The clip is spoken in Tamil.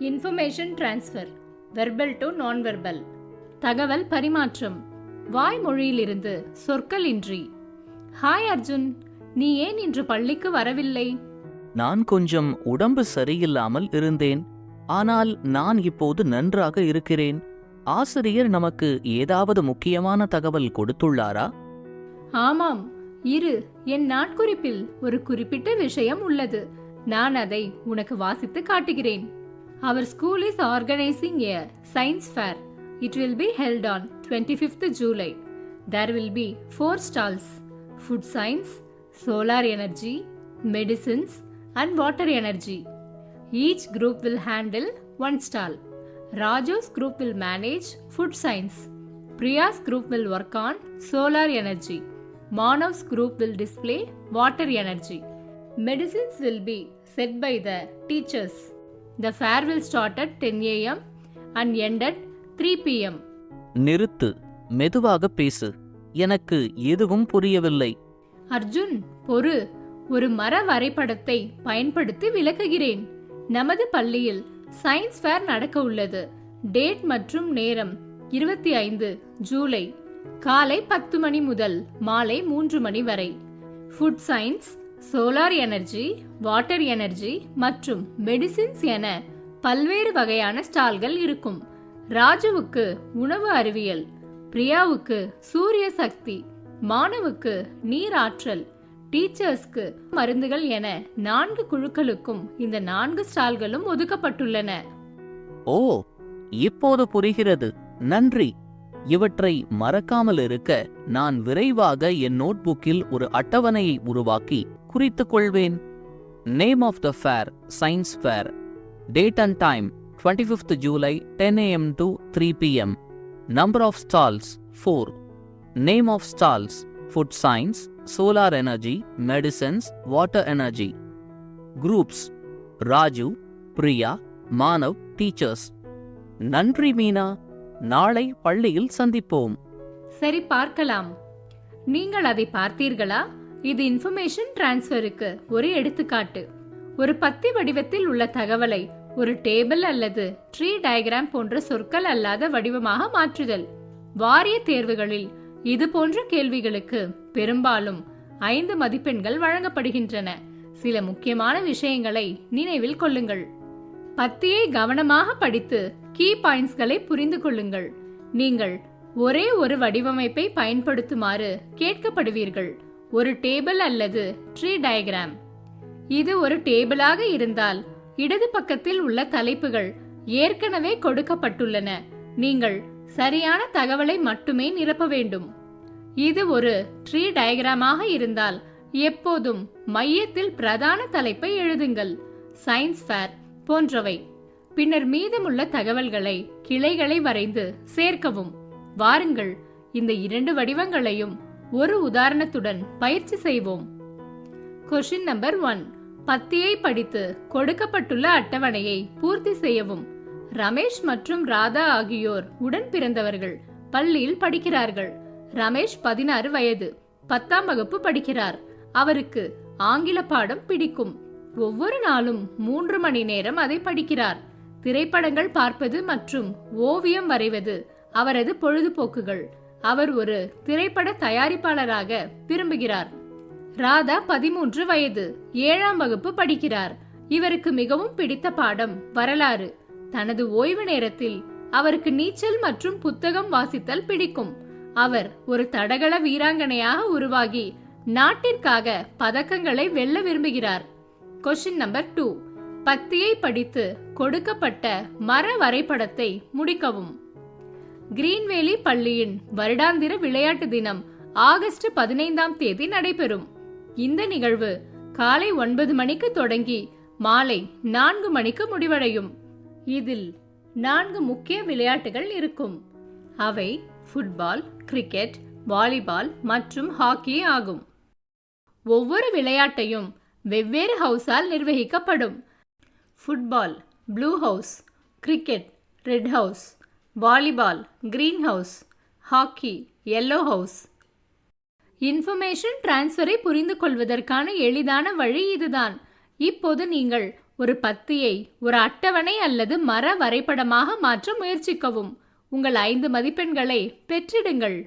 இன்ஃபர்மேஷன் டிரான்ஸ்ஃபர் வெர்பல் டு நான் வெர்பல் தகவல் பரிமாற்றம் வாய்மொழியிலிருந்து சொற்கள் இன்றி ஹாய் அர்ஜுன். நீ ஏன் இன்று பள்ளிக்கு வரவில்லை? நான் கொஞ்சம் உடம்பு சரியில்லாமல் இருந்தேன். ஆனால் நான் இப்போது நன்றாக இருக்கிறேன். ஆசிரியர் நமக்கு ஏதாவது முக்கியமான தகவல் கொடுத்துள்ளாரா? ஆமாம். இரு என் நாட்குறிப்பில் ஒரு குறிப்பிட்ட விஷயம் உள்ளது. நான் அதை உனக்கு வாசித்து காட்டுகிறேன். Our school is organizing a science fair. It will be held on 25th July. There will be four stalls food science, solar energy, medicines, and water energy. Each group will handle one stall. Raju's group will manage food science. Priya's group will work on solar energy. Manav's group will display water energy. Medicines will be set by the teachers. The fair will start at 10 a.m. and end at 3 p.m. நிறுத்து மெதுவாக பேசு. எனக்கு எதுவும் புரியவில்லை. அர்ஜுன் பொறு. ஒரு மர வரைபடத்தை பயன்படுத்தி விளக்குகிறேன். நமது பள்ளியில் சயின்ஸ் ஃபேர் நடக்க உள்ளது. டேட் மற்றும் நேரம் இருபத்தி ஐந்து ஜூலை. காலை பத்து மணி முதல் மாலை மூன்று மணி வரை. Food science solar energy water energy மற்றும் மெடிசின்ஸ் என பல்வேறு வகையான ஸ்டால்கள் இருக்கும். ராஜுவுக்கு உணவு அறிவியல் பிரியாவுக்கு சூரிய சக்தி மாணவுக்கு நீராற்றல் டீச்சர்ஸ்க்கு மருந்துகள் என நான்கு குழுக்களுக்கும் இந்த நான்கு ஸ்டால்களும் ஒதுக்கப்பட்டுள்ளன. ஓ இப்போது புரிகிறது. நன்றி. இவற்றை மறக்காமல் இருக்க நான் விரைவாக என் நோட்புக்கில் ஒரு அட்டவணையை உருவாக்கி குறித்துக் கொள்வேன் name of the fair science fair date and time twenty fifth July ten AM to three PM number of stalls four name of stalls food science solar energy medicines water energy groups Raju Priya Manav teachers நன்றி மீனா. நாளை பள்ளியில் சந்திப்போம். சரி பார்க்கலாம். நீங்கள் அதை பார்த்தீர்களா? இது இன்ஃபர்மேஷன் டிரான்ஸ்ஃபருக்கு ஒரு எடுத்துக்காட்டு. ஒரு பத்தி வடிவத்தில் உள்ள தகவலை ஒரு டேபிள் அல்லது ட்ரீ டயக்ராம் போன்ற சொற்கள் அல்லாத வடிவமாக மாற்றுதல். வாரிய தேர்வுகளில் இது போன்ற கேள்விகளுக்கு பெரும்பாலும் ஐந்து மதிப்பெண்கள் வழங்கப்படுகின்றன. சில முக்கியமான விஷயங்களை நினைவில் கொள்ளுங்கள். பத்தியை கவனமாக படித்து கீ பாயிண்ட்ஸ்களை புரிந்து கொள்ளுங்கள். நீங்கள் ஒரே ஒரு வடிவமைப்பை பயன்படுத்துமாறு கேட்கப்படுவீர்கள். ஒரு டேபிள் அல்லது ட்ரீ டயக்ராம். இது ஒரு டேபிளாக இருந்தால் இடது பக்கத்தில் உள்ள தலைப்புகள் ஏற்கனவே கொடுக்கப்பட்டுள்ளன. நீங்கள் சரியான தகவலை மட்டுமே நிரப்ப வேண்டும். இது ஒரு ட்ரீ டயக்ராமாக இருந்தால் எப்போதும் மையத்தில் பிரதான தலைப்பை எழுதுங்கள். சயின்ஸ் ஃபேர் போன்றவை. பின்னர் மீதமுள்ள தகவல்களை கிளைகளை வரைந்து சேர்க்கவும். வாருங்கள் இந்த இரண்டு வடிவங்களையும் ஒரு உதாரணத்துடன் பயிற்சி செய்வோம். கொஷின் நம்பர் ஒன் பத்தியை படித்து கொடுக்கப்பட்டுள்ள அட்டவணையை பூர்த்தி செய்யவும். ரமேஷ் மற்றும் ராதா ஆகியோர் உடன் பிறந்தவர்கள். பள்ளியில் படிக்கிறார்கள். ரமேஷ் பதினாறு வயது. பத்தாம் வகுப்பு படிக்கிறார். அவருக்கு ஆங்கில பாடம் பிடிக்கும். ஒவ்வொரு நாளும் மூன்று மணி நேரம் அதை படிக்கிறார். திரைப்படங்கள் பார்ப்பது மற்றும் ஓவியம் வரைவது அவரது பொழுதுபோக்குகள். அவர் ஒரு திரைப்பட தயாரிப்பாளராக விரும்புகிறார் ராதா பதிமூன்று வயது ஏழாம் வகுப்பு படிக்கிறார். இவருக்கு மிகவும் பிடித்த பாடம் வரலாறு. தனது ஓய்வு நேரத்தில் அவருக்கு நீச்சல் மற்றும் புத்தகம் வாசித்தல் பிடிக்கும். அவர் ஒரு தடகள வீராங்கனையாக உருவாகி நாட்டிற்காக பதக்கங்களை வெல்ல விரும்புகிறார். கொஷின் நம்பர் டூ பத்தியை படித்து கொடுக்கப்பட்ட மர வரைபடத்தை முடிக்கவும். கிரீன்வேலி பள்ளியின் வருடாந்திர விளையாட்டு தினம் ஆகஸ்ட் பதினைந்தாம் தேதி நடைபெறும். இந்த நிகழ்வு காலை ஒன்பது மணிக்கு தொடங்கி மாலை நான்கு மணிக்கு முடிவடையும். இதில் நான்கு முக்கிய விளையாட்டுகள் இருக்கும். அவை ஃபுட்பால் கிரிக்கெட் வாலிபால் மற்றும் ஹாக்கி ஆகும். ஒவ்வொரு விளையாட்டையும் வெவ்வேறு ஹவுஸால் நிர்வகிக்கப்படும். Football blue house cricket red house volleyball green house hockey yellow house information டிரான்ஸ்ஃபரை புரிந்து கொள்வதற்கான எளிதான வழி இதுதான். இப்போது நீங்கள் ஒரு பத்தியை ஒரு அட்டவணை அல்லது மர வரைபடமாக மாற்ற முயற்சிக்கவும். உங்கள் ஐந்து மதிப்பெண்களை பெற்றிடுங்கள்.